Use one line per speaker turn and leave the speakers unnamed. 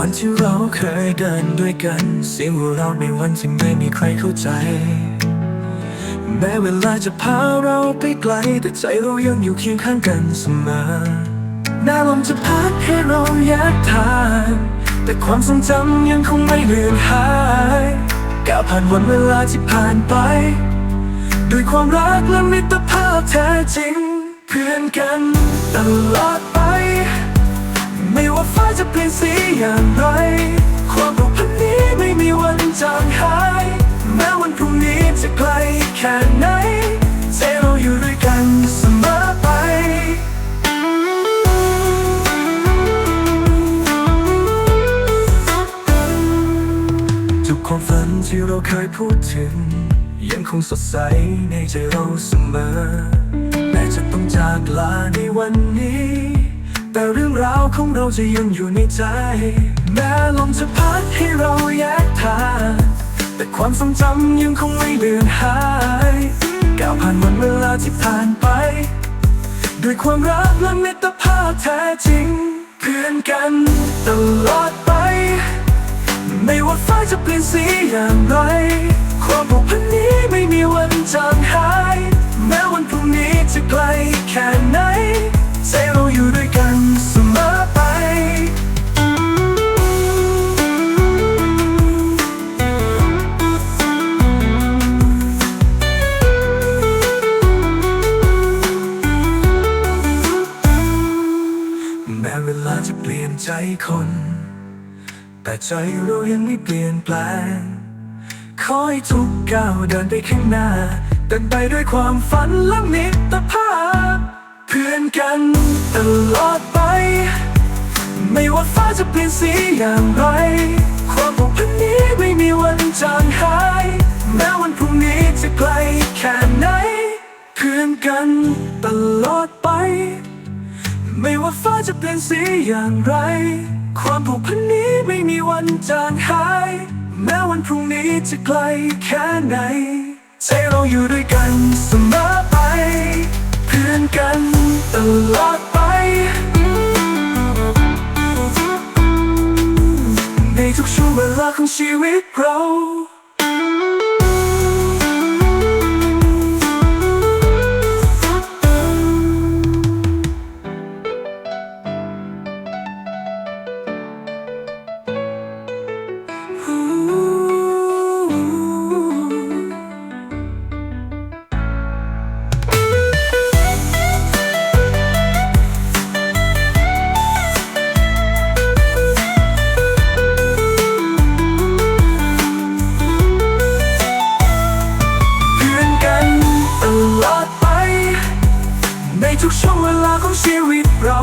วันที่เราเคยเดินด้วยกัน เสียงหัวเราในวันที่ไม่มีใครเข้าใจ แม้เวลาจะพาเราไปไกล แต่ใจเรายังอยู่เคียงข้างกันเสมอหน้าลมจะพัดให้เราแยกทางแต่ความทรงจำยังคงไม่เลือนหายก้าวผ่านวันเวลาที่ผ่านไป ด้วยความรักและมิตรภาพแท้จริง เพื่อนกันตลอด ไม่ว่าฟ้าจะเปลี่ยนสีอย่างไร ความผูกพันนี้ไม่มีวันจางหาย แม้วันพรุ่งนี้จะไกลแค่ไหนใจเราอยู่ด้วยกันเสมอไปทุกความฝันที่เราเคยพูดถึง ยังคงสดใสในใจเราเสมอแม้จะต้องจากลาในวันนี้ แต่เรื่องราวของเราจะยังอยู่ในใจ แม้ลมจะพัดให้เราแยกทางแต่ความทรงจำยังคงไม่เลือนหายก้าวผ่านวันเวลาที่ผ่านไป ด้วยความรักและมิตรภาพแท้จริง เพื่อนกันตลอดไป ไม่ว่าฟ้าจะเปลี่ยนสีอย่างไร ความผูกพันนี้ไม่มีวันจางหาย แม้วันพรุ่งนี้จะไกลแค่ ใจคน แต่ใจเรายังไม่เปลี่ยนแปลง ขอให้ทุกก้าวเดินไปข้างหน้า เดินไปด้วยความฝันและมิตรภาพ เพื่อนกันตลอดไป ไม่ว่าฟ้าจะเปลี่ยนสีอย่างไร ความผูกพันนี้ไม่มีวันจางหาย แม้วันพรุ่งนี้จะไกลแค่ไหน เพื่อนกันตลอดไป ไม่ว่าฟ้าจะเปลี่ยนสีอย่างไร ความผูกพันนี้ไม่มีวันจางหาย แม้วันพรุ่งนี้จะไกลแค่ไหนใจเราอยู่ด้วยกันเสมอไป เพื่อนกันตลอดไป ในทุกช่วงเวลาของชีวิตเรา ทุกช่วงเวลาของชีวิตเรา